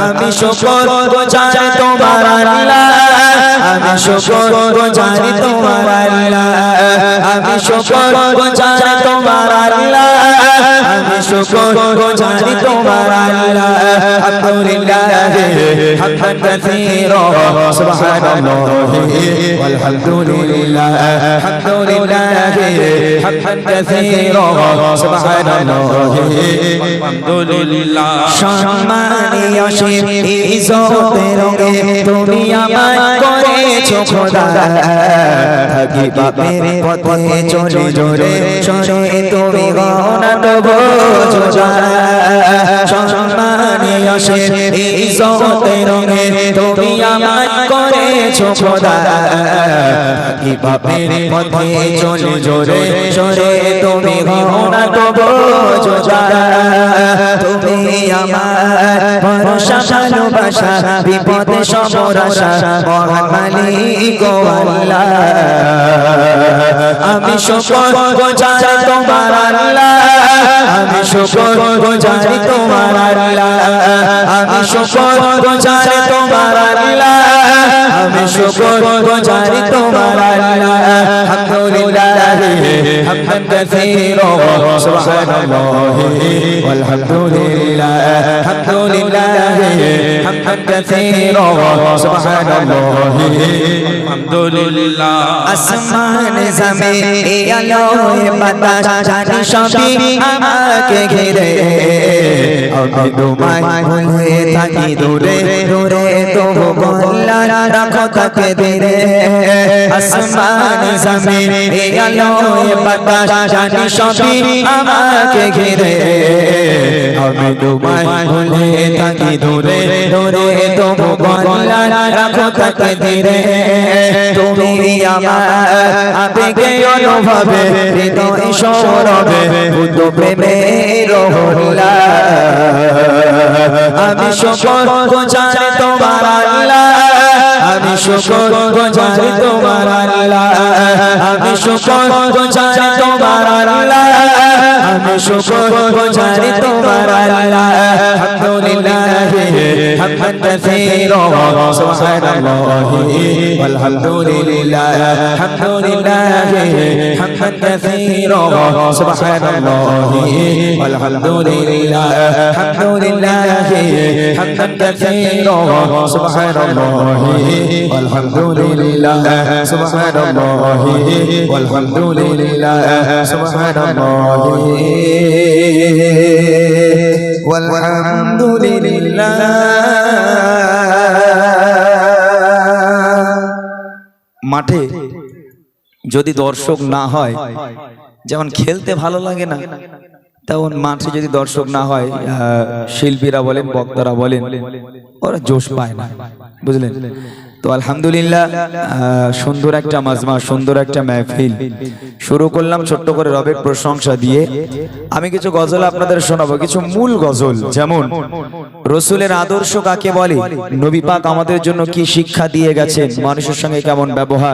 আমি শুকর গোজারি তোমার আল্লাহ। আমি শুকর জানি তোমার আল্লাহ। আমি শুকর জানি তোমার আল্লাহ। আমি শুকর জানি তোমার হামদান কাসীরা সুবহানাল্লাহি والحمدلله الحمد لله حمدا كثيرا سبحان الله আলহামদুলিল্লাহ সম্মানীয় শিব ইজতের রঙে তুমি আমায় করেছ খোদা থাকি বাপের পথে চলে জোরে সরে তুমি গহনা রঙে তুমি আমায় করেছ খোদা থাকি বাপের পথে চলে জোরে সরে তুমি গহনা দেবো জোজা তুমি আমার ভরসা, ভালোবাসা, বিপদে সমরাসা, মহান মালিক আল্লাহ। আমি শুকর গোজারি তোমার আল্লাহ। আমি শুকর গোজারি তোমার আল্লাহ। আমি শুকর গোজারি তোমার আল্লাহ। আমি শুকর গোজারি তোমার আল্লাহ। আলহামদুলিল্লাহ হামদান কাসীরা। সুবহানাল্লাহি والحمدلله الحمد لله حمدا كثيرا سبحان الله আলহামদুলিল্লাহ আসমান জমিন এই আলোয় বাতাস জানি সবই আমাকে ঘিরে আমি তোমায় ভুলে থাকি দূরে দূরে তবু বললা রাখো তাকে ধীরে আসমান জমিন এই আলোয় বাতাস জানি সবই আমাকে ঘিরে আমি তোমায় ভুলে থাকি দূরে দূরে তবু বললা রাখো তাকে ধীরে। তুমি আমার আবেগে অনুভবে, হৃদয় সৌরভে বুদ্ধ প্রেমের হল্লা আমি সকল গোজারি তোমার আল্লাহ। আমি সকল গোজারি তোমার আল্লাহ। আমি সকল গোজারি তোমার আল্লাহ। সকল গোজারি তোমার আল্লাহ। والحمد لله الحمد لله حمدا كثيرا سبحان الله والحمد لله الحمد لله حمدا كثيرا سبحان الله والحمد لله سبحان الله والحمد لله سبحان الله والحمد لله যদি দর্শক না হয়, যেমন খেলতে ভালো লাগে না, তেমন মাঠে যদি দর্শক না হয় শিল্পীরা বলেন, বক্তারা বলেন, ওরা জোশ পায় না, বুঝলেন? তো আলহামদুলিল্লাহ সুন্দর একটা মাজমা, সুন্দর একটা মেহফিল। শুরু করলাম ছোট্ট করে রবের প্রশংসা দিয়ে। আমি কিছু গজল আপনাদের শোনাবো, কিছু মূল গজল, যেমন, রসুলের আদর্শ কাকে বলে? নবী পাক আমাদের জন্য কি শিক্ষা দিয়ে গেছেন? মানুষের সঙ্গে কেমন ব্যবহার?